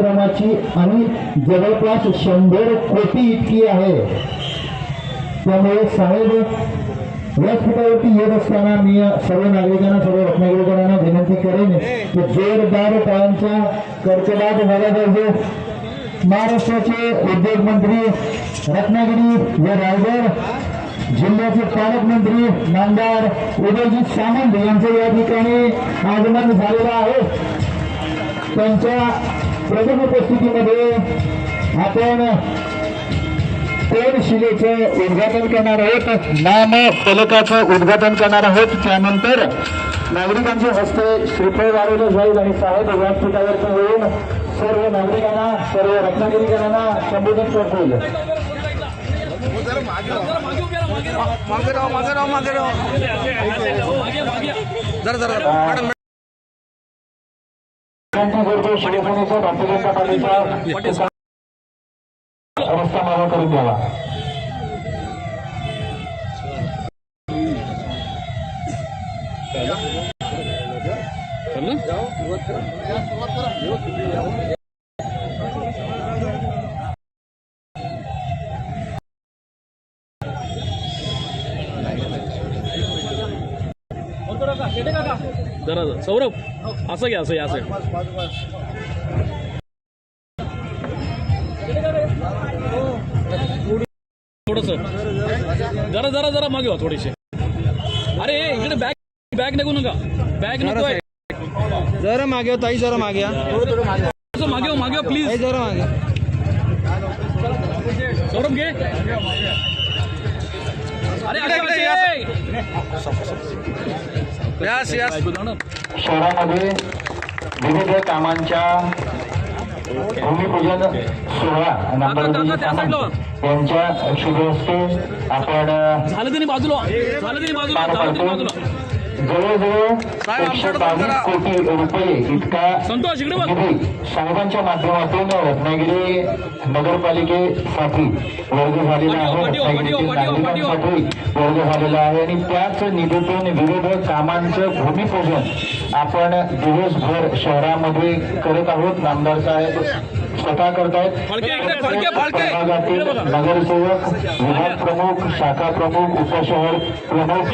कार्यक्रमाची आणि जवळपास शंभर कोटी इतकी आहे. त्यामुळे साहेब व्यासपीठावरती येत असताना मी सर्व नागरिकांना सर्व रत्नागिरीकरांना विनंती करेन की जोरदार पायांचा कडकडाट झाला पाहिजे. महाराष्ट्राचे उद्योग मंत्री रत्नागिरी व रायगड जिल्ह्याचे पालकमंत्री नामदार उदयजित सामंत यांचं या ठिकाणी आगमन झालेलं आहे. त्यांच्या प्रमुख उपस्थितीमध्ये आपण शिलेचं उद्घाटन करणार आहोत? नाम फलकाचं उद्घाटन करणार आहोत. त्यानंतर नागरिकांच्या हस्ते श्रीफळ वाढवलं जाईल आणि साहेब व्यासपीठावरती येऊन सर्व नागरिकांना सर्व रत्नागिरीकरांना संबोधन करतील. मागे राहा मागे राहा मागे राहा. जरा जरा. करतो शिवसेनेचा भारतीय जनता पार्टीचा रस्ता करून द्यावा जरा सौरभ? असं घ्या असं असं थोडस. जरा जरा जरा मागे थोडेसे. अरे इकडे बॅग बॅग नको नका. बॅग नको जरा मागे हो, ताई जरा मागे या. मागे हो मागे प्लीज जरा मागे. सौरभ घे. अरे इकडे, शहरामध्ये विविध कामांच्या भूमिपूजन सोहळा यांच्या शुभ हस्ते आपण पार पाडतो. बाजूला. जवळजवळ एकशे बावीस. कोटी रुपये इतका निधी साहेबांच्या माध्यमातून रत्नागिरी नगरपालिकेसाठी वर्ग झालेला आहे. रत्नागिरीतील नागरिकांसाठी वर्ग झालेला आहे. आणि त्याच निधीतून विविध कामांचं भूमिपूजन आपण दिवसभर शहरामध्ये करत आहोत. नामदार साहेब स्वतः करतायत बघा. नगरसेवक विभाग प्रमुख शाखा प्रमुख उपशहर प्रमुख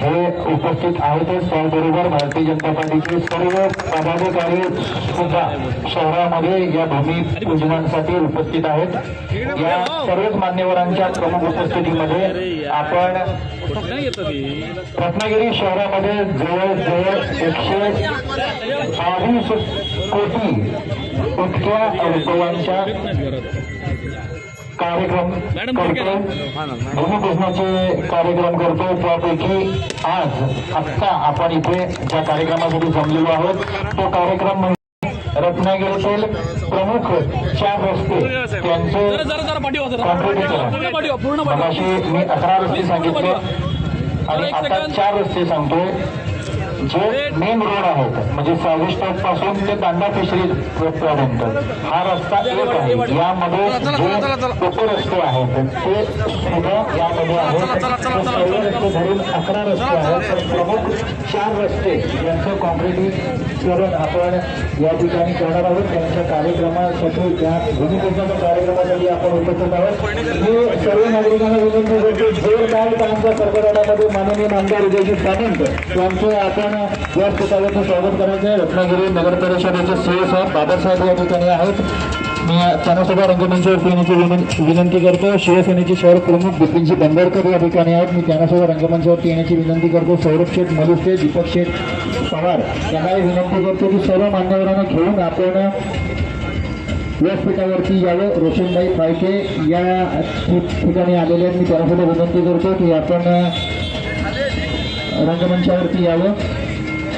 हे उपस्थित आहेतच त्याचबरोबर भारतीय जनता पार्टीचे सर्व पदाधिकारी सुद्धा शहरामध्ये या भूमिपूजनासाठी उपस्थित आहेत. या सर्वच मान्यवरांच्या प्रमुख उपस्थितीमध्ये आपण रत्नागिरी शहरामध्ये जवळजवळ एकशे बावीस कोटी कार्यक्रम करतो भूमिपूजनाचे कार्यक्रम करतो त्यापैकी आज आत्ता आपण इथे ज्या कार्यक्रमासाठी जमलेलो आहोत तो कार्यक्रम म्हणजे रत्नागिरीतील प्रमुख चार रस्ते त्यांचे मगाशी मी अकरा रस्ते सांगितले आणि आता. चार रस्ते सांगतोय. जे मेन रोड आहेत. म्हणजे सर्व्हिस स्टॉपपासून ते दांडा फिशरी पर्यंत हा रस्ता एक आहे. यामध्ये. जे उपरस्ते आहेत ते सुद्धा यामध्ये आहेत. सर्व रस्ते धरून अकरा रस्ते आहेत. तर प्रमुख चार रस्ते यांचं कॉन्क्रिटीकरण आपण या ठिकाणी करणार आहोत. त्यांच्या कार्यक्रमासाठी त्या भूमिपूजनाच्या कार्यक्रमासाठी आपण उपस्थित आहोत. मी सर्व नागरिकांना विनंती करतो जोरदार टाइमच्या कर्कटामध्ये माननीय नामदार उदयजित सामंत यांचं आपण व्यासपीठावरती स्वागत करायचं आहे. रत्नागिरी नगर परिषदेचे सीओ साहेब बाबासाहेब या ठिकाणी आहेत. मी त्यांना सुद्धा येण्याची विनंती करतो. शिवसेनेचे शहर प्रमुख बिपिनजी बंदरकर या ठिकाणी आहेत. मी त्यांना रंगमंचावरती येण्याची विनंती करतो. सौरभ शेठ मलुष्टे दीपक शेठ पवार यांनाही विनंती करतो की सर्व मान्यवरांना घेऊन आपण व्यासपीठावरती यावं. रोशनबाई फाळके या ठिकाणी आलेले आहेत. मी त्यांना सुद्धा विनंती करतो की आपण रंगमंचावरती यावं.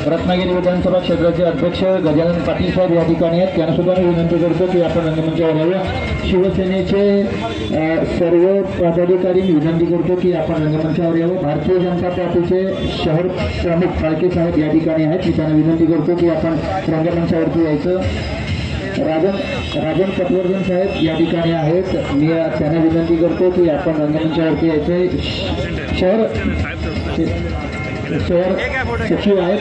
रत्नागिरी विधानसभा क्षेत्राचे अध्यक्ष गजानन पाटील साहेब या ठिकाणी आहेत. त्यांना सुद्धा मी विनंती करतो की आपण रंगमंचावर यावं. शिवसेनेचे सर्व पदाधिकारी मी विनंती करतो की आपण रंगमंचावर यावं. भारतीय जनता पार्टीचे शहर प्रमुख फाळके साहेब या ठिकाणी आहेत. मी त्यांना विनंती करतो की आपण रंगमंचावरती यायचं. राजन राजन पटवर्धन साहेब या ठिकाणी आहेत. मी त्यांना विनंती करतो की आपण रंगमंचावरती यायचं. शहर शहर सचिव आहेत.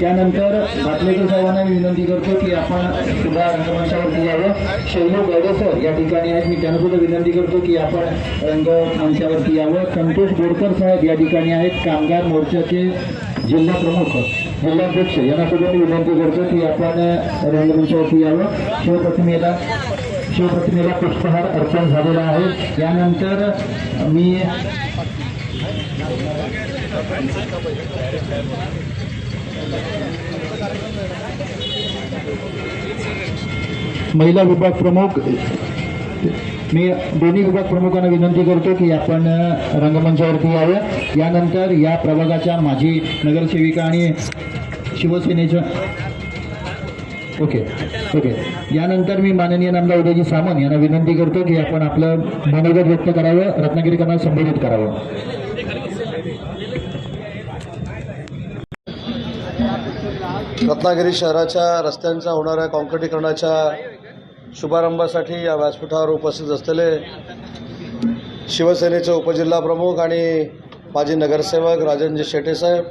त्यानंतर घाटलेकर साहेबांना मी विनंती करतो की आपण सुद्धा रंगमंचावरती यावं शैलो गौडे सर या ठिकाणी आहेत. मी त्यांना सुद्धा विनंती करतो की आपण रंगमंचावरती यावं संतोष बोरकर साहेब या ठिकाणी आहेत. कामगार मोर्चाचे जिल्हा प्रमुख जिल्हाध्यक्ष यांना सुद्धा मी विनंती करतो की आपण रंगमंचावरती यावं शिवप्रतिमेला शिवप्रतिमेला पुष्पहार अर्पण झालेला आहे. यानंतर मी महिला विभाग प्रमुख मी दोन्ही विभाग प्रमुखांना विनंती करतो की आपण रंगमंचावरती यावं. यानंतर या प्रभागाच्या माजी नगरसेविका आणि शिवसेनेच्या ओके ओके. यानंतर मी माननीय नामदार उदयजी सामंत यांना विनंती करतो की आपण आपलं मनोगत व्यक्त करावं रत्नागिरीकरांना संबोधित करावं. रत्नागिरी शहराच्या रस्त्यांचा होणाऱ्या काँक्रिटीकरणाच्या शुभारंभासाठी या व्यासपीठावर उपस्थित असलेले शिवसेनेचे उपजिल्हा प्रमुख आणि माजी नगरसेवक राजनजी शेटेसाहेब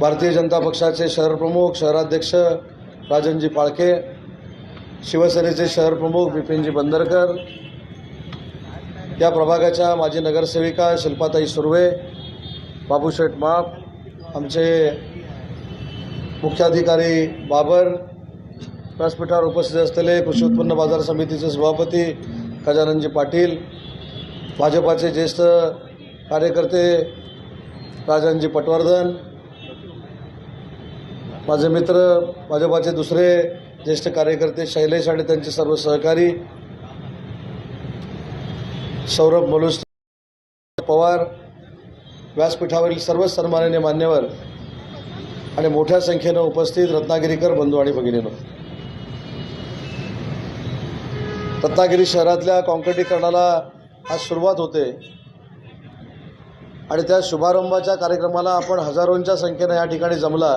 भारतीय जनता पक्षाचे शहर प्रमुख शहराध्यक्ष राजनजी पाळके शिवसेनेचे शहर प्रमुख बिपिनजी बंदरकर या प्रभागाच्या माजी नगरसेविका शिल्पाताई सुर्वे बाबूशेठ माप आमचे मुख्याधिकारी बाबर व्यासपीठावर उपस्थित असलेले कृषी उत्पन्न बाजार समितीचे सभापती गजाननजी पाटील भाजपाचे ज्येष्ठ कार्यकर्ते राजनजी पटवर्धन माझे मित्र भाजपाचे दुसरे ज्येष्ठ कार्यकर्ते शैलेश आणि त्यांचे सर्व सहकारी सौरभ मलुस पवार व्यासपीठावरील सर्व सन्माननीय मान्यवर आणि मोठ्या संख्येनं उपस्थित रत्नागिरीकर बंधू आणि भगिनीनं. रत्नागिरी शहरातल्या काँक्रिटीकरणाला आज सुरुवात होते. आणि त्या शुभारंभाच्या कार्यक्रमाला आपण हजारोंच्या संख्येनं या ठिकाणी जमला.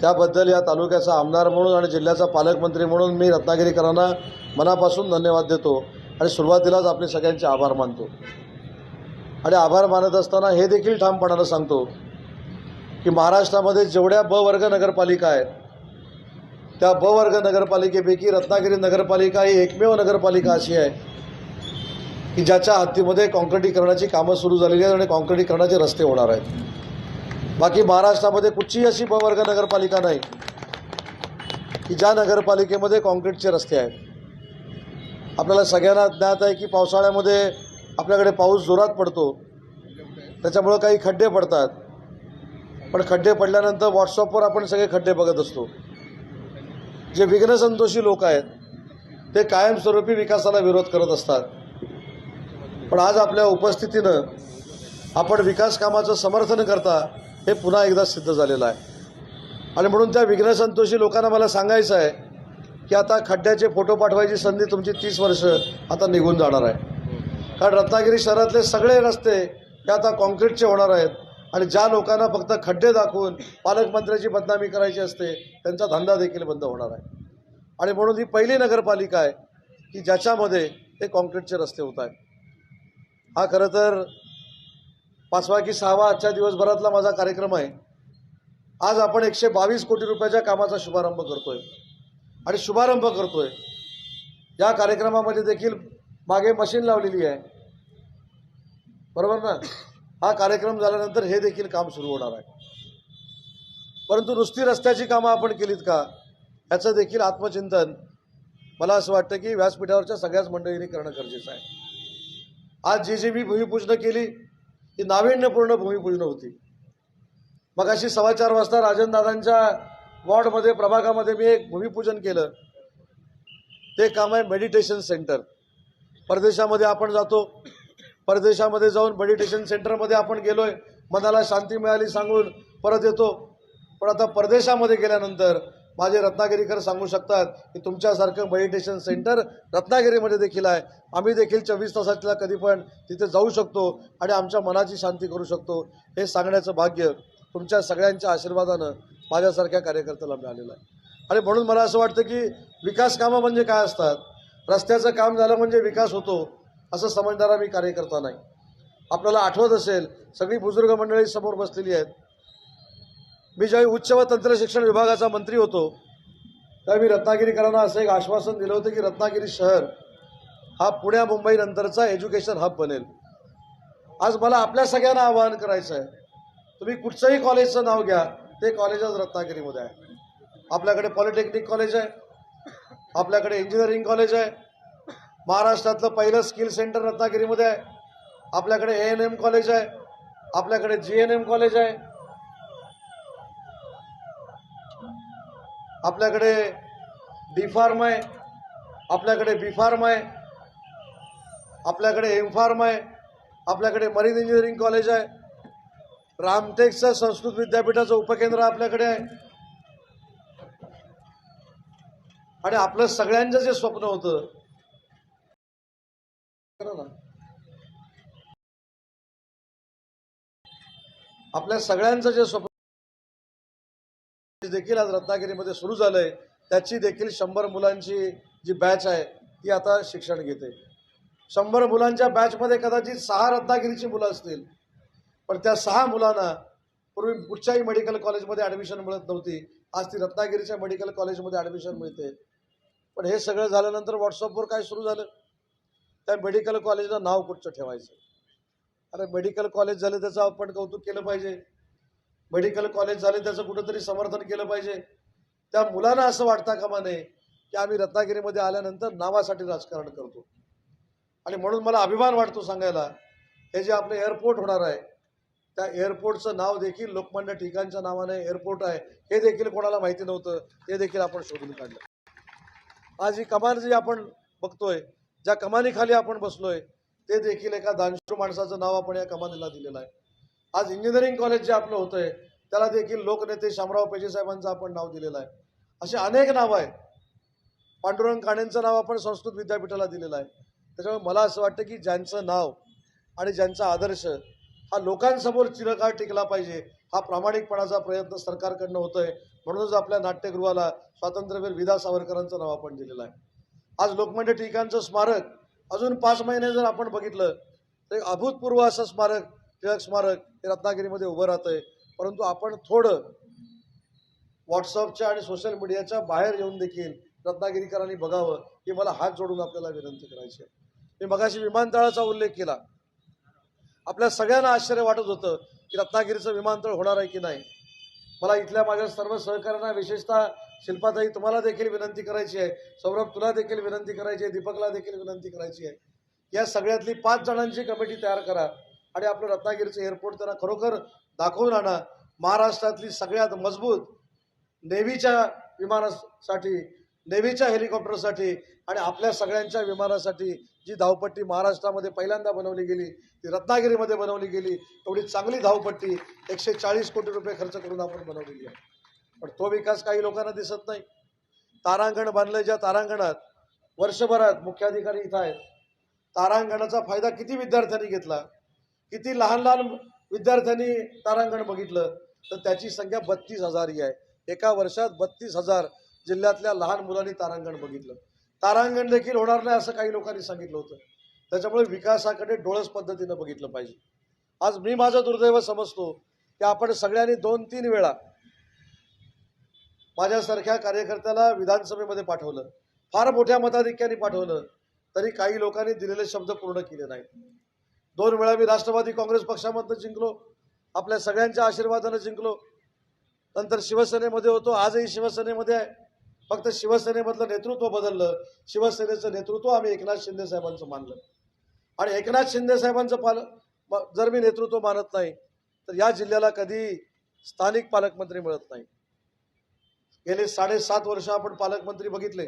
त्याबद्दल या तालुक्याचा आमदार म्हणून आणि जिल्ह्याचा पालकमंत्री म्हणून मी रत्नागिरीकरांना मनापासून धन्यवाद देतो आणि सुरुवातीलाच आपले सगळ्यांचे आभार मानतो. आणि आभार मानत असताना हे देखील ठामपणानं सांगतो की महाराष्ट्रामध्ये जेवढ्या ब वर्ग नगरपालिका आहेत त्या ब वर्ग नगरपालिकेपैकी रत्नागिरी नगरपालिका ही एकमेव नगरपालिका अशी आहे की ज्याच्या हद्दीमध्ये काँक्रिटीकरणाची कामं सुरू झालेली आहेत आणि काँक्रिटीकरणाचे रस्ते होणार आहेत. बाकी महाराष्ट्रामध्ये कुठचीही अशी ब वर्ग नगरपालिका नाही की ज्या नगरपालिकेमध्ये काँक्रीटचे रस्ते आहेत. आपल्याला सगळ्यांना ज्ञात आहे की पावसाळ्यामध्ये आपल्याकडे पाऊस जोरात पडतो त्याच्यामुळं काही खड्डे पडतात. पण खड्डे पडल्यानंतर व्हॉट्सअपवर आपण सगळे खड्डे बघत असतो. जे विघ्नसंतोषी लोक आहेत ते कायमस्वरूपी विकासाला विरोध करत असतात. पण आज आपल्या उपस्थितीनं आपण विकास कामाचं समर्थन करता हे पुन्हा एकदा सिद्ध झालेलं आहे. आणि म्हणून त्या विघ्नसंतोषी लोकांना मला सांगायचं आहे की आता खड्ड्याचे फोटो पाठवायची संधी तुमची तीस वर्ष आता निघून जाणार आहे. कारण रत्नागिरी शहरातले सगळे रस्ते हे आता कॉन्क्रीटचे होणार आहेत. आणि ज्या लोकांना फक्त खड्डे दाखवून पालकमंत्र्याची बदनामी करायची असते त्यांचा धंदा देखील बंद होणार आहे. आणि म्हणून ही पहिली नगरपालिका आहे की ज्याच्यामध्ये ते कॉन्क्रीटचे रस्ते होत आहेत. हा खरं तर पाचवा की सहावा आजच्या दिवसभरातला माझा कार्यक्रम आहे. आज आपण एकशे बावीस कोटी रुपयाच्या कामाचा शुभारंभ करतोय. आणि शुभारंभ करतोय. या कार्यक्रमामध्ये देखील मागे मशीन लावलेली आहे. बरोबर ना? हा कार्यक्रम झाल्यानंतर हे देखील काम सुरू होणार आहे. परंतु नुसती रस्त्याची कामं आपण केलीत का? ह्याचं देखील आत्मचिंतन मला असं वाटतं की व्यासपीठावरच्या सगळ्याच मंडळींनी करणं गरजेचं आहे. आज जी जी मी भूमिपूजनं केली ती नाविन्यपूर्ण भूमिपूजनं होती. मग अशी सव्वा चार वाजता राजनदादांच्या वॉर्डमध्ये प्रभागामध्ये मी एक भूमिपूजन केलं. ते काम आहे मेडिटेशन सेंटर. परदेशामध्ये आपण जातो परदेशामध्ये जाऊन मेडिटेशन सेंटरमध्ये आपण गेलो आहे मनाला शांती मिळाली सांगून परत येतो. पण आता परदेशामध्ये गेल्यानंतर माझे रत्नागिरीकर सांगू शकतात की तुमच्यासारखं मेडिटेशन सेंटर रत्नागिरीमध्ये देखील आहे. आम्ही देखील चोवीस तासातल्या कधी पण तिथे जाऊ शकतो आणि आमच्या मनाची शांती करू शकतो. हे सांगण्याचं भाग्य तुमच्या सगळ्यांच्या आशीर्वादानं माझ्यासारख्या कार्यकर्त्याला मिळालेलं आहे. आणि म्हणून मला असं वाटतं की विकास कामं म्हणजे काय असतात? रस्त्याचं काम झालं म्हणजे विकास होतो. असं समजणारा मी कार्यकर्ता नाही. आपल्याला आठवत असेल सगळी बुजुर्ग मंडळी समोर बसलेली आहेत. मी ज्यावेळी उच्च व तंत्र शिक्षण विभागाचा मंत्री होतो त्यावेळी मी रत्नागिरीकरांना असं एक आश्वासन दिलं होतं की रत्नागिरी शहर हा पुण्या मुंबई नंतरचा एज्युकेशन हब बनेल. आज मला आपल्या सगळ्यांना आवाहन करायचं आहे तुम्ही कुठचंही कॉलेजचं नाव घ्या ते कॉलेज आज रत्नागिरीमध्ये आहे. आपल्याकडे पॉलिटेक्निक कॉलेज आहे आपल्याकडे इंजिनिअरिंग कॉलेज आहे महाराष्ट्रातलं पहिलं स्किल सेंटर रत्नागिरीमध्ये आहे. आपल्याकडे ए एन एम कॉलेज आहे. आपल्याकडे जी एन एम कॉलेज आहे. आपल्याकडे डी फार्म आहे. आपल्याकडे बी फार्म आहे. आपल्याकडे एम फार्म आहे. आपल्याकडे मरीन इंजिनिअरिंग कॉलेज आहे. रामटेकचं संस्कृत विद्यापीठाचं उपकेंद्र आपल्याकडे आहे. आणि आपलं सगळ्यांचं जे स्वप्न होतं आपल्या सगळ्यांचं जे स्वप्न देखील आज रत्नागिरीमध्ये सुरू झालंय त्याची देखील शंभर मुलांची जी बॅच आहे ती आता शिक्षण घेते. शंभर मुलांच्या बॅचमध्ये कदाचित सहा रत्नागिरीची मुलं असतील पण त्या सहा मुलांना पूर्वी कुठच्याही मेडिकल कॉलेजमध्ये ॲडमिशन मिळत नव्हती. आज ती रत्नागिरीच्या मेडिकल कॉलेजमध्ये ॲडमिशन मिळते. पण हे सगळं झाल्यानंतर व्हॉट्सअपवर काय सुरू झालं? त्या मेडिकल कॉलेजला नाव कुठचं ठेवायचं? अरे मेडिकल कॉलेज झाले त्याचं आपण कौतुक केलं पाहिजे. मेडिकल कॉलेज झाले त्याचं कुठंतरी समर्थन केलं पाहिजे. त्या मुलांना असं वाटता कामा नये की आम्ही रत्नागिरीमध्ये आल्यानंतर नावासाठी राजकारण करतो. आणि म्हणून मला अभिमान वाटतो सांगायला हे जे आपलं एअरपोर्ट होणार आहे त्या एअरपोर्टचं नाव देखील लोकमान्य ठिकाणच्या नावाने एअरपोर्ट आहे हे देखील कोणाला माहिती नव्हतं ते देखील आपण शोधून काढलं. आज ही कमान जी आपण बघतोय ज्या कमानीखाली आपण बसलोय ते देखील एका दानशूर माणसाचं नाव आपण या कमानीला दिलेलं आहे. आज इंजिनिअरिंग कॉलेज जे आपलं होतंय त्याला देखील लोकनेते शामराव पेजे साहेबांचं आपण नाव दिलेलं आहे. असे अनेक नावं आहेत. पांडुरंग काणेंचं नाव आपण संस्कृत विद्यापीठाला दिलेलं आहे. त्याच्यामुळे मला असं वाटतं की ज्यांचं नाव आणि ज्यांचा आदर्श हा लोकांसमोर चिरकाळ टिकला पाहिजे हा प्रामाणिकपणाचा प्रयत्न सरकारकडनं होतोय. म्हणूनच आपल्या नाट्यगृहाला स्वातंत्र्यवीर विदा सावरकरांचं नाव आपण दिलेलं आहे. आज लोकमान्य टिळकांचं स्मारक अजून पाच महिने जर आपण बघितलं तर एक अभूतपूर्व असं स्मारक टिळक स्मारक हे रत्नागिरीमध्ये उभं राहतंय. परंतु आपण थोडं व्हॉट्सअपच्या आणि सोशल मीडियाच्या बाहेर येऊन देखील रत्नागिरीकरांनी बघावं ही मला हात जोडून आपल्याला विनंती करायची आहे. मी मगाशी विमानतळाचा उल्लेख केला. आपल्या सगळ्यांना आश्चर्य वाटत होतं की रत्नागिरीचं विमानतळ होणार आहे की नाही. मला इथल्या माझ्या सर्व सहकाऱ्यांना विशेषतः शिल्पाताई तुम्हाला देखील विनंती करायची आहे. सौरभ तुला देखील विनंती करायची आहे. दीपकला देखील विनंती करायची आहे. या सगळ्यातली पाच जणांची कमिटी तयार करा आणि आपलं रत्नागिरीचं एअरपोर्ट त्यांना खरोखर दाखवून आणा. महाराष्ट्रातली सगळ्यात मजबूत नेव्हीच्या विमानासाठी नेव्हीच्या हेलिकॉप्टरसाठी आणि आपल्या सगळ्यांच्या विमानासाठी जी धावपट्टी महाराष्ट्रामध्ये पहिल्यांदा बनवली गेली ती रत्नागिरीमध्ये बनवली गेली एवढी चांगली धावपट्टी एकशे चाळीस कोटी रुपये खर्च करून आपण बनवलेली आहे. पण तो विकास काही लोकांना दिसत नाही. तारांगण बांधलं ज्या तारांगणात. वर्षभरात मुख्याधिकारी इथं आहेत. तारांगणाचा फायदा किती विद्यार्थ्यांनी घेतला? किती लहान लहान विद्यार्थ्यांनी तारांगण बघितलं? तर त्याची संख्या बत्तीस हजार ही आहे. एका वर्षात बत्तीस हजार जिल्ह्यातल्या लहान मुलांनी तारांगण बघितलं. तारांगण देखील होणार नाही असं काही लोकांनी सांगितलं होतं. त्याच्यामुळे विकासाकडे डोळस पद्धतीनं बघितलं पाहिजे. आज मी माझं दुर्दैव समजतो की आपण सगळ्यांनी दोन तीन वेळा माझ्यासारख्या कार्यकर्त्याला विधानसभेमध्ये पाठवलं. फार मोठ्या मताधिक्याने पाठवलं. तरी काही लोकांनी दिलेले शब्द पूर्ण केले नाहीत. दोन वेळा मी राष्ट्रवादी काँग्रेस पक्षामधनं जिंकलो. आपल्या सगळ्यांच्या आशीर्वादानं जिंकलो. नंतर शिवसेनेमध्ये होतो. आजही शिवसेनेमध्ये आहे. फक्त शिवसेनेमधलं नेतृत्व बदललं. शिवसेनेचं नेतृत्व आम्ही एकनाथ शिंदे साहेबांचं मानलं. आणि एकनाथ शिंदे साहेबांचं पाल जर मी नेतृत्व मानत नाही तर या जिल्ह्याला कधी स्थानिक पालकमंत्री मिळत नाही. गेले साडेसात वर्ष आपण पालकमंत्री बघितले.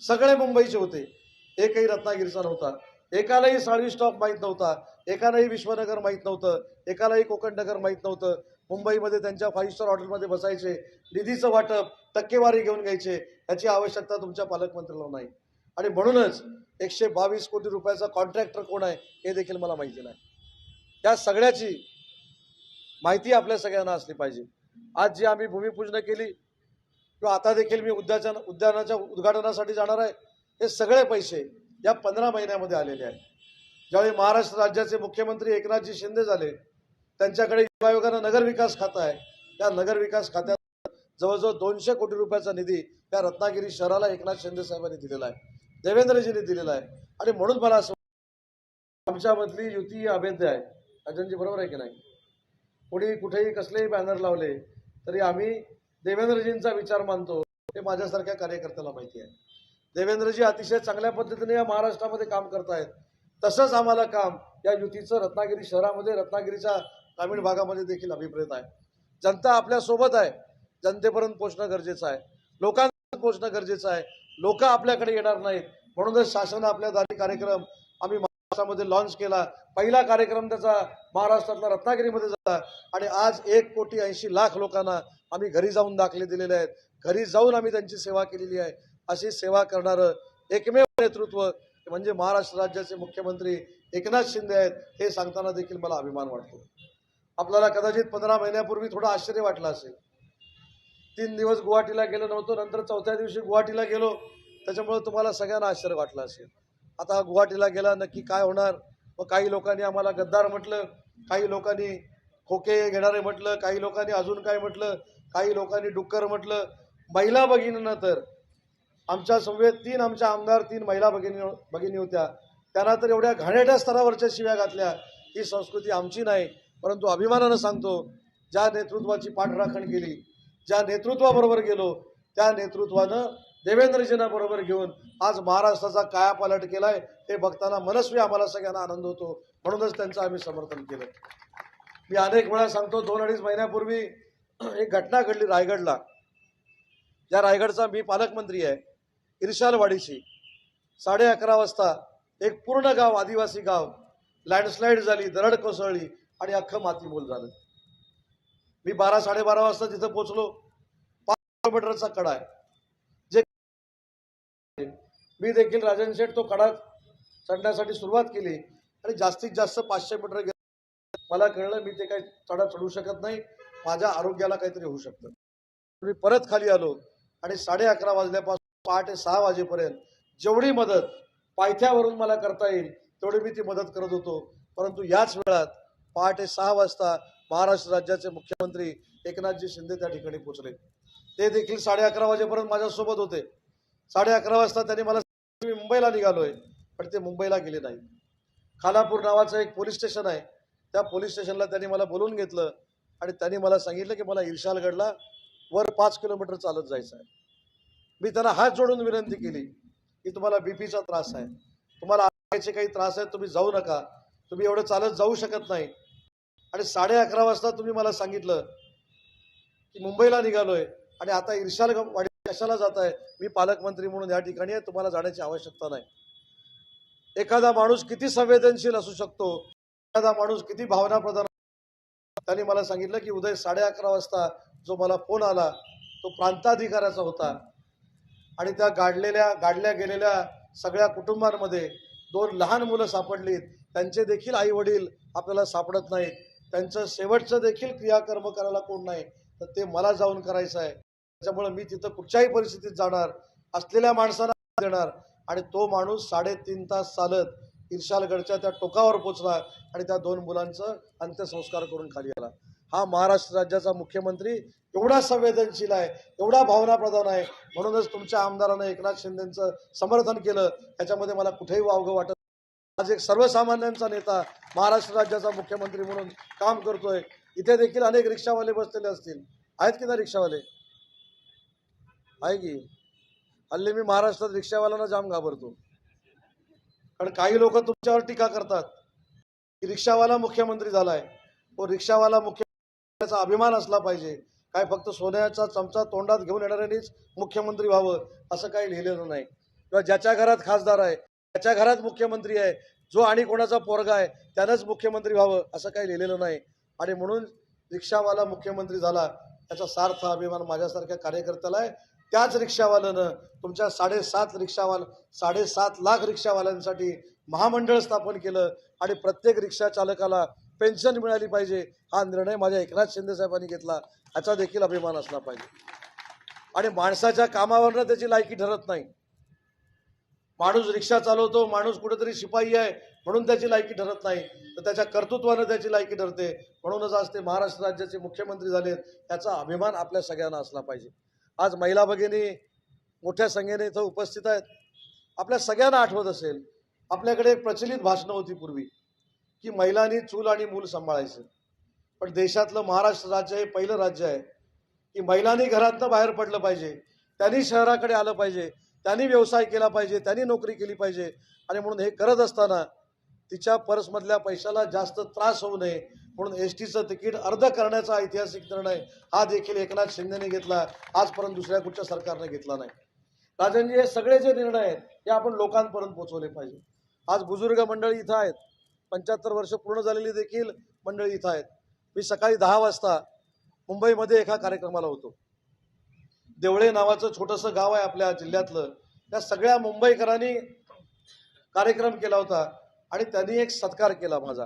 सगळे मुंबईचे होते. एकही रत्नागिरीचा नव्हता. एकालाही साळवी स्टॉप माहीत नव्हता. एकालाही विश्वनगर माहीत नव्हतं. एकालाही कोकण नगर माहीत नव्हतं. मुंबईमध्ये त्यांच्या फाईव्ह स्टार हॉटेलमध्ये बसायचे. निधीचं वाटप टक्केवारी घेऊन घ्यायचे. याची आवश्यकता तुमच्या पालकमंत्र्याला नाही. आणि म्हणूनच एकशे बावीस कोटी रुपयाचा कॉन्ट्रॅक्टर कोण आहे हे देखील मला माहिती नाही. त्या सगळ्याची माहिती आपल्या सगळ्यांना असली पाहिजे. आज जी आम्ही भूमिपूजन केली किंवा आता देखील मी उद्याच्या उद्यानाच्या उद्घाटनासाठी जाणार आहे. हे सगळे पैसे या पंधरा महिन्यामध्ये आलेले आहेत. ज्यावेळी महाराष्ट्र राज्याचे मुख्यमंत्री एकनाथजी शिंदे झाले त्यांच्याकडे योगायोगानं नगरविकास खातं आहे. त्या नगरविकास खात्यात जवळजवळ दोनशे कोटी रुपयाचा निधी त्या रत्नागिरी शहराला एकनाथ शिंदे साहेबांनी दिलेला आहे. देवेंद्रजींनी दिलेला आहे. आणि म्हणून मला असं आमच्यामधली युती ही अभेद्य आहे. अजनजी बरोबर आहे की नाही? कोणी कुठेही कसलेही बॅनर लावले तरी आम्ही देवेंद्रजींचा विचार मानतो हे माझ्यासारख्या कार्यकर्त्याला माहिती आहे. देवेंद्रजी अतिशय चांगल्या पद्धतीने या महाराष्ट्रामध्ये काम करतायत तसंच आम्हाला काम या युतीचं रत्नागिरी शहरामध्ये रत्नागिरीच्या ग्रामीण भागामध्ये देखील अभिप्रेत आहे. जनता आपल्यासोबत आहे. जनतेपर्यंत पोहोचणं गरजेचं आहे. लोकांपर्यंत पोहोचणं गरजेचं आहे. लोक आपल्याकडे येणार नाहीत. म्हणूनच शासन आपल्या दारी कार्यक्रम आम्ही महाराष्ट्रामध्ये लॉन्च केला. पहिला कार्यक्रम त्याचा महाराष्ट्रातला रत्नागिरीमध्ये झाला. आणि आज एक कोटी ऐंशी लाख लोकांना आम्ही घरी जाऊन दाखले दिलेले आहेत. घरी जाऊन आम्ही त्यांची सेवा केलेली आहे. अशी सेवा करणारं एकमेव नेतृत्व म्हणजे महाराष्ट्र राज्याचे मुख्यमंत्री एकनाथ शिंदे आहेत हे सांगताना देखील मला अभिमान वाटतो. आपल्याला कदाचित पंधरा महिन्यापूर्वी थोडं आश्चर्य वाटलं असेल. तीन दिवस गुवाहाटीला गेलो नव्हतो नंतर चौथ्या दिवशी गुवाहाटीला गेलो. त्याच्यामुळे तुम्हाला सगळ्यांना आश्चर्य वाटलं असेल. आता गुवाहाटीला गेला नक्की काय होणार? मग काही लोकांनी आम्हाला गद्दार म्हटलं काही लोकांनी खोके घेणारे म्हटलं काही लोकांनी अजून काय म्हटलं काही लोकांनी डुक्कर म्हटलं. महिला भगिनींना तर आमच्या समवेत तीन आमच्या आमदार तीन महिला भगिनी भगिनी होत्या. त्यांना तर एवढ्या घाणेरड्या स्तरावरच्या शिव्या घातल्या. ही संस्कृती आमची नाही परंतु अभिमानानं सांगतो ज्या नेतृत्वाची पाठराखण केली ज्या नेतृत्वाबरोबर गेलो त्या नेतृत्वानं देवेंद्रजींना बरोबर घेऊन आज महाराष्ट्राचा कायापालट केलाय हे बघताना मनस्वी आम्हाला सगळ्यांना आनंद होतो. म्हणूनच त्यांचं आम्ही समर्थन केलं. मी अनेक वेळा सांगतो दोन अडीच महिन्यापूर्वी एक घटना घडली रायगडला. या रायगडचा मी पालकमंत्री आहे इर्शालवाडीशी साडे अकरा वाजता एक पूर्ण गाव आदिवासी गाव लँडस्लाईड झाली दरड कोसळली आणि अख्खं मातीमोल झालं. मी बारा साडेबारा वाजता तिथं पोचलो पाच किलोमीटरचा कडा आहे. मी देखील राजन शेठ तो कडा चढण्यासाठी सुरुवात केली आणि जास्तीत जास्त पाचशे मीटर गेलो. मला कळलं मी ते काही चढा चढू शकत नाही. माझ्या आरोग्याला काहीतरी होऊ शकतं. मी परत खाली आलो आणि साडे अकरा वाजल्यापासून पहाटे सहा वाजेपर्यंत जेवढी मदत पायथ्यावरून मला करता येईल तेवढी मी ती मदत करत होतो. परंतु याच वेळात पहाटे सहा वाजता महाराष्ट्र राज्याचे मुख्यमंत्री एकनाथजी शिंदे त्या ठिकाणी पोहोचले. ते देखील साडे अकरा वाजेपर्यंत माझ्यासोबत होते. साडे अकरा वाजता त्यांनी मला मी मुंबईला निघालोय. पण ते मुंबईला गेले नाही. खालापूर नावाचं एक पोलीस स्टेशन आहे. त्या पोलीस स्टेशनला त्यांनी मला बोलवून घेतलं आणि त्यांनी मला सांगितलं की मला इर्शालगडला वर पाच किलोमीटर चालत जायचं आहे. मी त्यांना हात जोडून विनंती केली की तुम्हाला बीपीचा त्रास आहे. तुम्हाला आरोग्याचे काही त्रास आहेत तुम्ही जाऊ नका. तुम्ही एवढं चालत जाऊ शकत नाही. आणि साडे अकरा वाजता तुम्ही मला सांगितलं की मुंबईला निघालोय आणि आता इर्शाल वाडी कशाला जात आहे? मी पालकमंत्री म्हणून या ठिकाणी तुम्हाला जाण्याची आवश्यकता नाही. एखादा माणूस किती संवेदनशील असू शकतो? एखादा माणूस किती भावना प्रदान त्यांनी मला सांगितलं की उदय साडे अकरा वाजता जो मला फोन आला तो प्रांताधिकाऱ्याचा होता. आणि त्या गाडलेल्या गाडल्या गेलेल्या सगळ्या कुटुंबांमध्ये दोन लहान मुलं सापडलीत. त्यांचे देखील आई वडील आपल्याला सापडत नाहीत. त्यांचं शेवटचं देखील क्रियाकर्म करायला कोण नाही? तर ते मला जाऊन करायचं आहे. त्याच्यामुळे मी तिथं कुठच्याही परिस्थितीत जाणार असलेल्या माणसाला देणार आणि तो माणूस साडेतीन तास चालत इर्शालगडच्या त्या टोकावर पोचला आणि त्या दोन मुलांचं अंत्यसंस्कार करून खाली आला. हा महाराष्ट्र राज्याचा मुख्यमंत्री एवढा संवेदनशील आहे एवढा भावनाप्रधान आहे म्हणूनच तुमच्या आमदारानं एकनाथ शिंदेचं समर्थन केलं याच्यामध्ये मला कुठेही वावगं वाटत आज एक सर्वसामान्यांचा नेता महाराष्ट्र राज्याचा मुख्यमंत्री म्हणून काम करतोय. इथे देखील अनेक रिक्षावाले बसलेले असतील. आहेत की ना रिक्षावाले? आहे की? हल्ली मी महाराष्ट्रात रिक्षावाल्यांना जाम घाबरतो. कारण काही लोक तुमच्यावर टीका करतात की रिक्षावाला मुख्यमंत्री झालाय. तो रिक्षावाला मुख्यमंत्र्याचा अभिमान असला पाहिजे. काय फक्त सोन्याचा चमचा तोंडात घेऊन येणाऱ्यांनीच मुख्यमंत्री व्हावं असं काही लिहिलेलं नाही. किंवा ज्याच्या घरात खासदार आहे त्याच्या घरात मुख्यमंत्री आहे जो आणि कोणाचा पोरगा आहे त्यानंच मुख्यमंत्री व्हावं असं काही लिहिलेलं नाही. आणि म्हणून रिक्षावाला मुख्यमंत्री झाला याचा सार्थ अभिमान माझ्यासारख्या कार्यकर्त्याला आहे. त्याच रिक्षावाल्यानं तुमच्या साडेसात रिक्षावाल साडेसात लाख रिक्षावाल्यांसाठी महामंडळ स्थापन केलं आणि प्रत्येक रिक्षा चालकाला पेन्शन मिळाली पाहिजे हा निर्णय माझ्या एकनाथ शिंदे साहेबांनी घेतला. याचा देखील अभिमान असला पाहिजे. आणि माणसाच्या कामावरनं त्याची लायकी ठरत नाही. माणूस रिक्षा चालवतो माणूस कुठेतरी शिपाई आहे म्हणून त्याची लायकी ठरत नाही. तर त्याच्या कर्तृत्वानं त्याची लायकी ठरते. म्हणूनच आज ते महाराष्ट्र राज्याचे मुख्यमंत्री झालेत याचा अभिमान आपल्या सगळ्यांना असला पाहिजे. आज महिला भगिनी मोठ्या संख्येने इथं उपस्थित आहेत. आपल्या सगळ्यांना आठवत असेल आपल्याकडे एक प्रचलित भाषणं होती पूर्वी की महिलांनी चूल आणि मूल सांभाळायचं. पण देशातलं महाराष्ट्र राज्य हे पहिलं राज्य आहे की महिलांनी घरातनं बाहेर पडलं पाहिजे त्यांनी शहराकडे आलं पाहिजे त्यांनी व्यवसाय केला पाहिजे त्यांनी नोकरी केली पाहिजे आणि म्हणून हे करत असताना तिच्या पर्समधल्या पैशाला जास्त त्रास होऊ नये म्हणून एस टीचं तिकीट अर्ध करण्याचा ऐतिहासिक निर्णय हा देखील एकनाथ शिंदेने घेतला. आजपर्यंत दुसऱ्या कुठच्या सरकारने घेतला नाही. राजनजी हे सगळे जे निर्णय आहेत हे आपण लोकांपर्यंत पोहोचवले पाहिजे. आज बुजुर्ग मंडळी इथं आहेत. पंच्याहत्तर वर्ष पूर्ण झालेली देखील मंडळी इथं आहेत. मी सकाळी दहा वाजता मुंबईमध्ये एका कार्यक्रमाला होतो. देवळे नावाचं छोटंसं गाव आहे आपल्या जिल्ह्यातलं. त्या सगळ्या मुंबईकरांनी कार्यक्रम केला होता. आणि त्यांनी एक सत्कार केला माझा.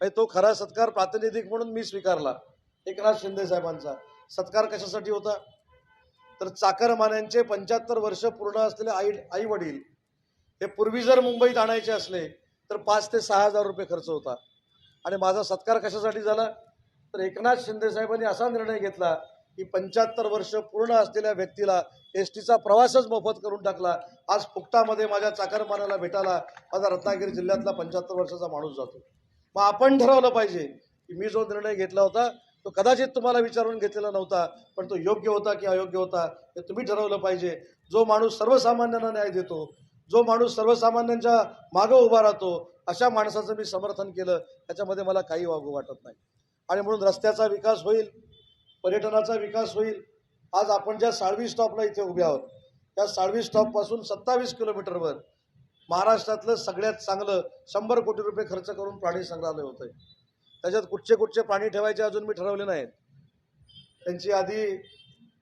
आणि तो खरा सत्कार प्रातिनिधिक म्हणून मी स्वीकारला एकनाथ शिंदे साहेबांचा. सत्कार कशासाठी होता? तर चाकरमान्यांचे पंच्याहत्तर वर्ष पूर्ण असलेले आई आई वडील हे पूर्वी जर मुंबईत आणायचे असले तर पाच ते सहा हजार रुपये खर्च होता. आणि माझा सत्कार कशासाठी झाला? तर एकनाथ शिंदे साहेबांनी असा निर्णय घेतला की पंच्याहत्तर वर्ष पूर्ण असलेल्या व्यक्तीला एस टीचा प्रवासच मोफत करून टाकला. आज फुकटामध्ये माझ्या चाकरमानाला भेटायला माझा रत्नागिरी जिल्ह्यातला पंच्याहत्तर वर्षाचा माणूस जातो. मग आपण ठरवलं पाहिजे की मी जो निर्णय घेतला होता तो कदाचित तुम्हाला विचारून घेतलेला नव्हता पण तो योग्य होता की अयोग्य होता हे तुम्ही ठरवलं पाहिजे. जो माणूस सर्वसामान्यांना न्याय देतो जो माणूस सर्वसामान्यांच्या मागं उभा राहतो अशा माणसाचं मी समर्थन केलं. त्याच्यामध्ये मला काही वागू वाटत नाही. आणि म्हणून रस्त्याचा विकास होईल पर्यटनाचा विकास होईल. आज आपण ज्या साळवी स्टॉपला इथे उभे आहोत त्या साळवी स्टॉपपासून सत्तावीस किलोमीटरवर महाराष्ट्रातलं सगळ्यात चांगलं शंभर कोटी रुपये खर्च करून प्राणी संग्रहालय होतं आहे त्याच्यात कुठचे कुठचे प्राणी ठेवायचे अजून मी ठरवले नाहीत. त्यांची आधी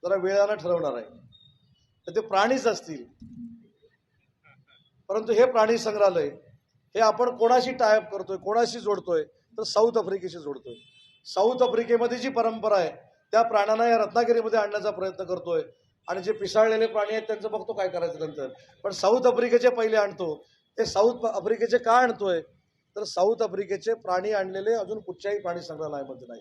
जरा वेळानं ठरवणार आहे. तर ते प्राणीच असतील. परंतु हे प्राणी संग्रहालय हे आपण कोणाशी टायअप करतोय कोणाशी जोडतोय तर साऊथ आफ्रिकेशी जोडतोय. साऊथ आफ्रिकेमध्ये जी परंपरा आहे त्या प्राण्यांना या रत्नागिरीमध्ये आणण्याचा प्रयत्न करतोय. आणि जे पिसाळलेले प्राणी आहेत त्यांचं बघतो काय करायचं नंतर. पण साऊथ आफ्रिकेचे पहिले आणतो. ते साऊथ आफ्रिकेचे का आणतोय? तर साऊथ आफ्रिकेचे प्राणी आणलेले अजून कुठच्याही प्राणी संग्रहालयामध्ये नाही.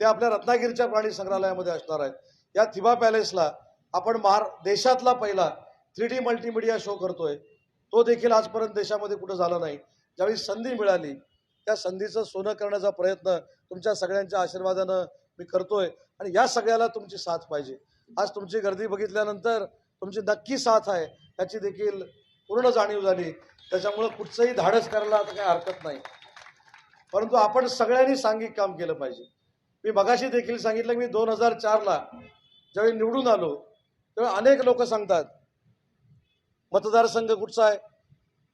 ते आपल्या रत्नागिरीच्या प्राणी संग्रहालयामध्ये असणार आहेत. या थिबा पॅलेसला आपण महार देशातला पहिला थ्री डी मल्टीमीडिया शो करतोय. तो देखील आजपर्यंत देशामध्ये कुठं झाला नाही. ज्यावेळी संधी मिळाली त्या संधीचं सोनं करण्याचा प्रयत्न तुमच्या सगळ्यांच्या आशीर्वादानं मी करतोय. आणि या सगळ्याला तुमची साथ पाहिजे. आज तुमची गर्दी बघितल्यानंतर तुमची नक्की साथ आहे याची देखील पूर्ण जाणीव झाली. त्याच्यामुळं कुठचंही धाडस करायला आता काही हरकत नाही. परंतु आपण सगळ्यांनी सांघिक काम केलं पाहिजे. मी मगाशी देखील सांगितलं की मी दोन हजार चारला ज्यावेळी निवडून आलो तेव्हा अनेक लोक सांगतात मतदारसंघ कुठचा आहे?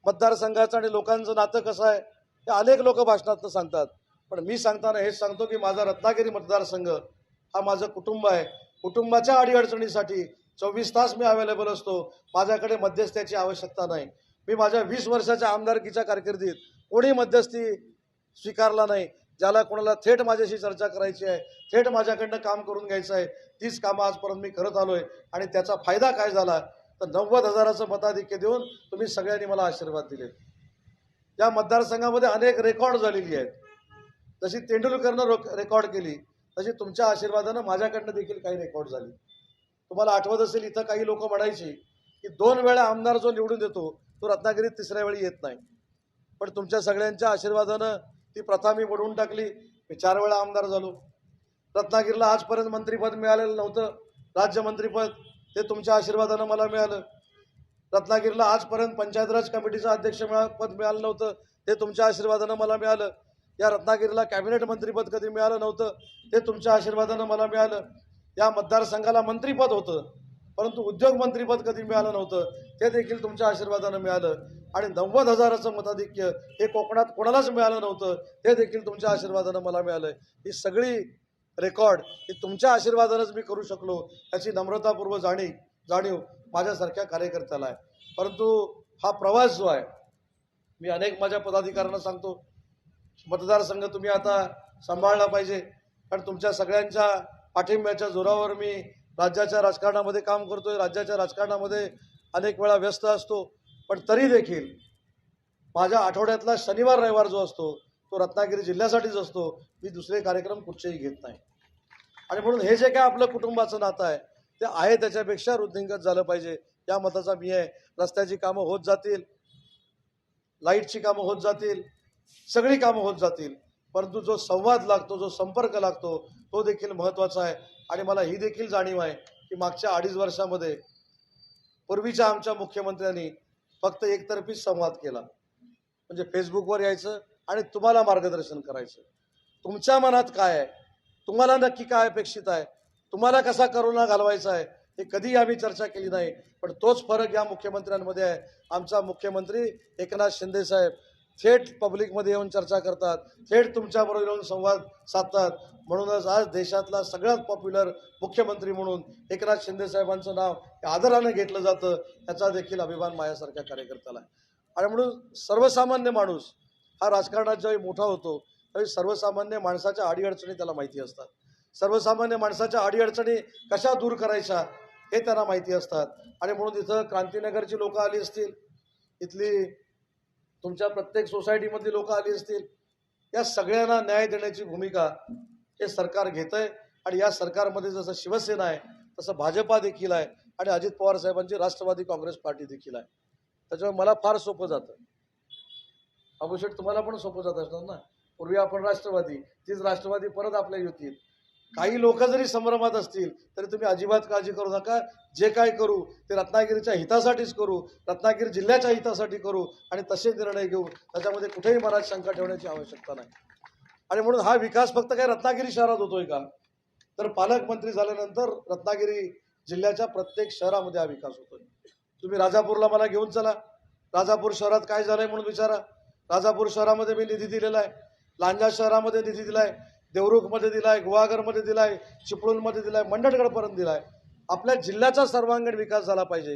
मतदारसंघाचं आणि लोकांचं नातं कसं आहे? हे अनेक लोक भाषणातनं सांगतात. पण मी सांगताना हेच सांगतो की माझा रत्नागिरी मतदारसंघ हा माझं कुटुंब आहे. कुटुंबाच्या अडीअडचणीसाठी चोवीस तास मी अवेलेबल असतो. माझ्याकडे मध्यस्थ्याची आवश्यकता नाही. मी माझ्या वीस वर्षाच्या आमदारकीच्या कारकिर्दीत कोणी मध्यस्थी स्वीकारला नाही. ज्याला कोणाला थेट माझ्याशी चर्चा करायची आहे थेट माझ्याकडनं काम करून घ्यायचं आहे तीच कामं आजपर्यंत मी करत आलो आहे आणि त्याचा फायदा काय झाला? तर नव्वद हजाराचं मताधिक्य देऊन तुम्ही सगळ्यांनी मला आशीर्वाद दिले या मतदारसंघामध्ये अनेक रेकॉर्ड झालेली आहेत. जशी तेंडुलकरनं रोक रेकॉर्ड केली तशी तुमच्या आशीर्वादानं माझ्याकडनं देखील काही रेकॉर्ड झाली. तुम्हाला आठवत असेल इथं काही लोक म्हणायची की दोन वेळा आमदार जो निवडून देतो तो रत्नागिरीत तिसऱ्या वेळी येत नाही. पण तुमच्या सगळ्यांच्या आशीर्वादानं ती प्रथा मी मोडून टाकली. मी चार वेळा आमदार झालो. रत्नागिरीला आजपर्यंत मंत्रिपद मिळालेलं नव्हतं. राज्यमंत्रीपद ते तुमच्या आशीर्वादानं मला मिळालं. रत्नागिरीला आजपर्यंत पंचायत राज कमिटीचं अध्यक्ष पद मिळालं नव्हतं. ते तुमच्या आशीर्वादानं मला मिळालं. या रत्नागिरीला कॅबिनेट मंत्रीपद कधी मिळालं नव्हतं ते तुमच्या आशीर्वादानं मला मिळालं. या मतदारसंघाला मंत्रीपद होतं परंतु उद्योग मंत्रीपद कधी मिळालं नव्हतं ते देखील तुमच्या आशीर्वादानं मिळालं. आणि नव्वद हजाराचं मताधिक्य हे कोकणात कोणालाच मिळालं नव्हतं ते देखील तुमच्या आशीर्वादानं मला मिळालं. ही सगळी रेकॉर्ड ही तुमच्या आशीर्वादानंच मी करू शकलो याची नम्रतापूर्व जाणीव जाणीव माझ्यासारख्या कार्यकर्त्याला आहे. परंतु हा प्रवास जो आहे मी अनेक माझ्या पदाधिकाऱ्यांना सांगतो मतदारसंघ तुम्ही आता सांभाळला पाहिजे. कारण तुमच्या सगळ्यांच्या पाठिंब्याच्या जोरावर मी राज्याच्या राजकारणामध्ये काम करतोय. राज्याच्या राजकारणामध्ये अनेक वेळा व्यस्त असतो. पण तरी देखील माझ्या आठवड्यातला शनिवार रविवार जो असतो तो रत्नागिरी जिल्ह्यासाठीच असतो. मी दुसरे कार्यक्रम कुठचेही घेत नाही. आणि म्हणून हे जे काय आपलं कुटुंबाचं नातं आहे ते आहे त्याच्यापेक्षा वृद्धिंगत झालं पाहिजे. या मताचा मी आहे. रस्त्याची कामं होत जातील. लाईटची कामं होत जातील. सगळी कामं होत जातील. परंतु जो संवाद लागतो जो संपर्क लागतो तो देखील महत्त्वाचा आहे. आणि मला ही देखील जाणीव आहे की मागच्या अडीच वर्षामध्ये पूर्वीच्या आमच्या मुख्यमंत्र्यांनी फक्त एकतर्फी संवाद केला. म्हणजे फेसबुकवर यायचं आणि तुम्हाला मार्गदर्शन करायचं. तुमच्या मनात काय आहे? तुम्हाला नक्की काय अपेक्षित आहे? तुम्हाला कसा करोना घालवायचा आहे? हे कधीही आम्ही चर्चा केली नाही. पण तोच फरक या मुख्यमंत्र्यांमध्ये आहे. आमचा मुख्यमंत्री एकनाथ शिंदे साहेब थेट पब्लिकमध्ये येऊन चर्चा करतात थेट तुमच्याबरोबर येऊन संवाद साधतात. म्हणूनच आज देशातला सगळ्यात पॉप्युलर मुख्यमंत्री म्हणून एकनाथ शिंदे साहेबांचं नाव हे आदरानं घेतलं जातं याचा देखील अभिमान माझ्यासारख्या कार्यकर्त्याला आणि म्हणून सर्वसामान्य माणूस हा राजकारणात ज्यावेळी मोठा होतो त्यावेळी सर्वसामान्य माणसाच्या अडीअडचणी त्याला माहिती असतात. सर्वसामान्य माणसाच्या अडीअडचणी कशा दूर करायच्या हे त्यांना माहिती असतात. आणि म्हणून इथं क्रांतीनगरची लोकं आली असतील इथली तुमच्या प्रत्येक सोसायटीमधली लोकं आली असतील. या सगळ्यांना न्याय देण्याची भूमिका हे सरकार घेतं आहे आणि या सरकारमध्ये जसं शिवसेना आहे तसं भाजपा देखील आहे आणि अजित पवार साहेबांची राष्ट्रवादी काँग्रेस पार्टी देखील आहे. त्याच्यामुळे मला फार सोपं जातं. अभिषेक तुम्हाला पण सोपं जात असणार ना? पूर्वी आपण राष्ट्रवादी तीच राष्ट्रवादी परत आपल्या युतीत. काही लोक जरी संभ्रमात असतील तरी तुम्ही अजिबात काळजी करू नका. जे काय करू ते रत्नागिरीच्या हितासाठीच करू रत्नागिरी जिल्ह्याच्या हितासाठी करू आणि तसे निर्णय घेऊ त्याच्यामध्ये कुठेही मनात शंका ठेवण्याची आवश्यकता नाही. आणि म्हणून हा विकास फक्त काय रत्नागिरी शहरात होतोय का? तर पालकमंत्री झाल्यानंतर रत्नागिरी जिल्ह्याच्या प्रत्येक शहरामध्ये हा विकास होतोय. तुम्ही राजापूरला मला घेऊन चला. राजापूर शहरात काय झालंय म्हणून विचारा. राजापूर शहरामध्ये मी निधी दिलेला आहे. लांजा शहरामध्ये निधी दिला आहे देवरुखमध्ये दिलाय गुहागरमध्ये दिलाय चिपळूणमध्ये दिलाय मंडणगडपर्यंत दिलाय. आपल्या जिल्ह्याचा सर्वांगीण विकास झाला पाहिजे.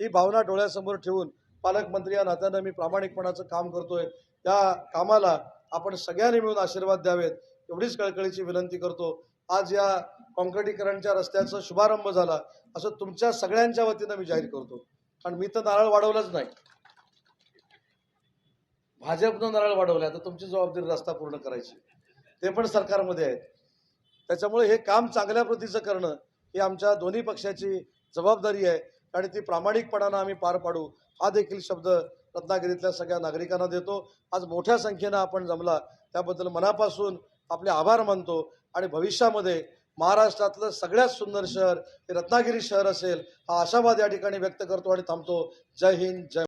ही भावना डोळ्यासमोर ठेवून पालकमंत्री या नात्यानं मी प्रामाणिकपणाचं काम करतोय. त्या कामाला आपण सगळ्यांनी मिळून आशीर्वाद द्यावेत. एवढीच कळकळीची विनंती करतो. आज या कॉन्क्रिटीकरणच्या रस्त्याचा शुभारंभ झाला. असं तुमच्या सगळ्यांच्या वतीनं मी जाहीर करतो. कारण मी तर नारळ वाढवलाच नाही. भाजपनं नारळ वाढवले तर तुमची जबाबदारी रस्ता पूर्ण करायची. ते पण सरकारमध्ये आहेत. त्याच्यामुळे हे काम चांगल्या प्रतीचं करणं ही आमच्या दोन्ही पक्षाची जबाबदारी आहे आणि ती प्रामाणिकपणानं आम्ही पार पाडू हा देखील शब्द रत्नागिरीतल्या सगळ्या नागरिकांना देतो. आज मोठ्या संख्येनं आपण जमला त्याबद्दल मनापासून आपले आभार मानतो आणि भविष्यामध्ये महाराष्ट्रातलं सगळ्यात सुंदर शहर हे रत्नागिरी शहर असेल हा आशावाद या ठिकाणी व्यक्त करतो आणि थांबतो. जय हिंद जय